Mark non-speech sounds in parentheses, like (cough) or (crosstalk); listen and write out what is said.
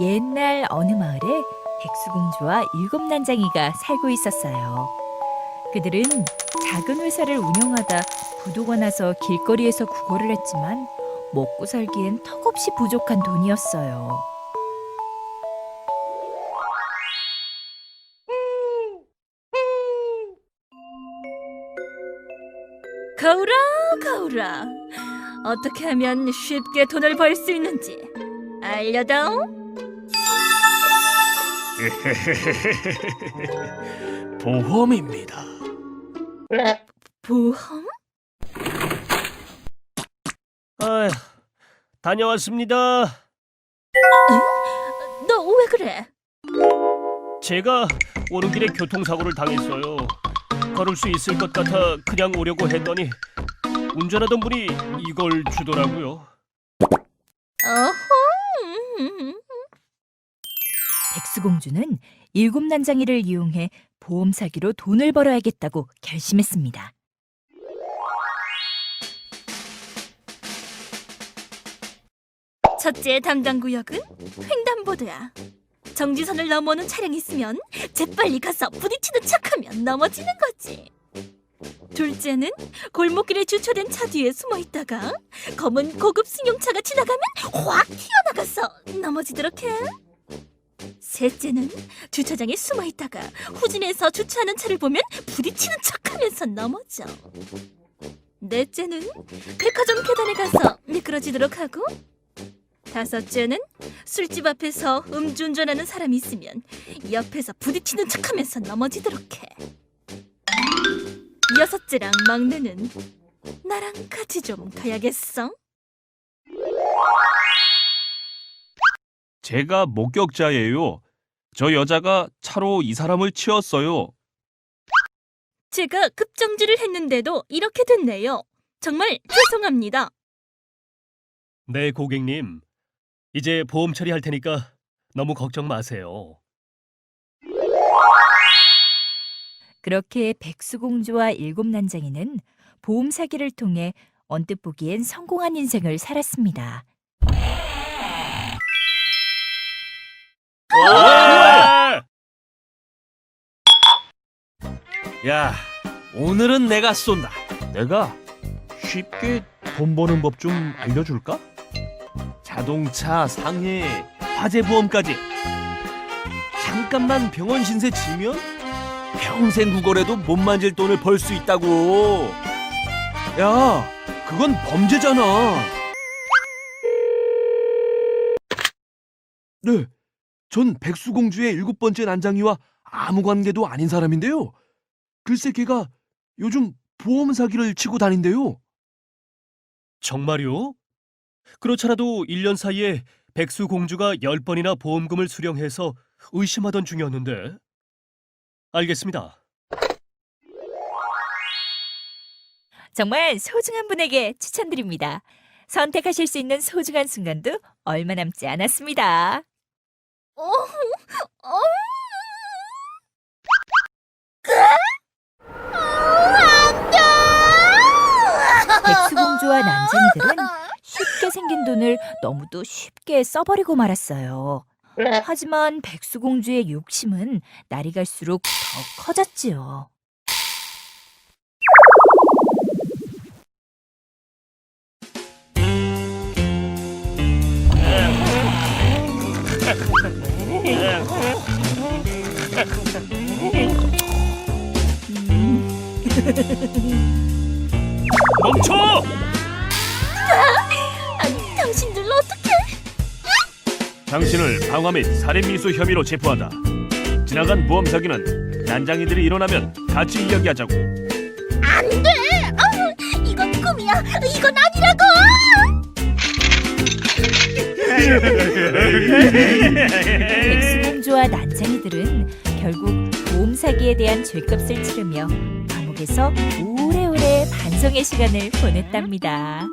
옛날 어느 마을에 백수공주와 일곱 난장이가 살고 있었어요. 그들은 작은 회사를 운영하다 부도가 나서 길거리에서 구걸을 했지만 먹고 살기엔 턱없이 부족한 돈이었어요. 거울아, 거울아. 어떻게 하면 쉽게 돈을 벌 수 있는지 알려다오. (laughs) 보험입니다. 보험? 아휴, 다녀왔습니다. 너 왜 그래? 제가 오는 길에 교통사고를 당했어요. 걸을 수 있을 것 같아 그냥 오려고 했더니 운전하던 분이 이걸 주더라고요. 공주는 일곱 난장이를 이용해 보험 사기로 돈을 벌어야겠다고 결심했습니다. 첫째 담당 구역은 횡단보도야. 정지선을 넘어오는 차량이 있으면 재빨리 가서 부딪히는 척하면 넘어지는 거지. 둘째는 골목길에 주차된 차 뒤에 숨어 있다가 검은 고급 승용차가 지나가면 확 튀어나가서 넘어지도록 해. 셋째는 주차장에 숨어 있다가 후진해서 주차하는 차를 보면 부딪히는 척하면서 넘어져. 넷째는 백화점 계단에 가서 미끄러지도록 하고 다섯째는 술집 앞에서 음주운전하는 사람이 있으면 옆에서 부딪히는 척하면서 넘어지도록 해. 여섯째랑 막내는 나랑 같이 좀 가야겠어? 제가 목격자예요. 저 여자가 차로 이 사람을 치었어요. 제가 급정지를 했는데도 이렇게 됐네요. 정말 죄송합니다. 네, 고객님. 이제 보험 처리할 테니까 너무 걱정 마세요. 그렇게 백수공주와 일곱 난장이는 보험 사기를 통해 언뜻 보기엔 성공한 인생을 살았습니다. 야, 오늘은 내가 쏜다. 내가 쉽게 돈 버는 법 좀 알려줄까? 자동차, 상해, 화재 보험까지. 잠깐만 병원 신세 지면 평생 구걸해도 못 만질 돈을 벌 수 있다고. 야, 그건 범죄잖아. 네, 전 백수공주의 일곱 번째 난장이와 아무 관계도 아닌 사람인데요. 글쎄 걔가 요즘 보험 사기를 치고 다닌대요. 정말요? 그렇잖아도 1년 사이에 백수 공주가 10번이나 보험금을 수령해서 의심하던 중이었는데. 알겠습니다. 정말 소중한 분에게 추천드립니다. 선택하실 수 있는 소중한 순간도 얼마 남지 않았습니다. 어, 어. 백수공주와 난쟁이들은 쉽게 생긴 돈을 너무도 쉽게 써버리고 말았어요. 하지만 백수공주의 욕심은 날이 갈수록 더 커졌지요. 멈춰! 당신을 방화 및 살인 미수 혐의로 체포한다. 지나간 보험 사기는 난장이들이 일어나면 같이 이야기하자고. 안 돼! 아, 이건 꿈이야! 이건 아니라고! 백수공주와 난쟁이들은 결국 보험 사기에 대한 죄값을 치르며 감옥에서 오래오래 반성의 시간을 보냈답니다.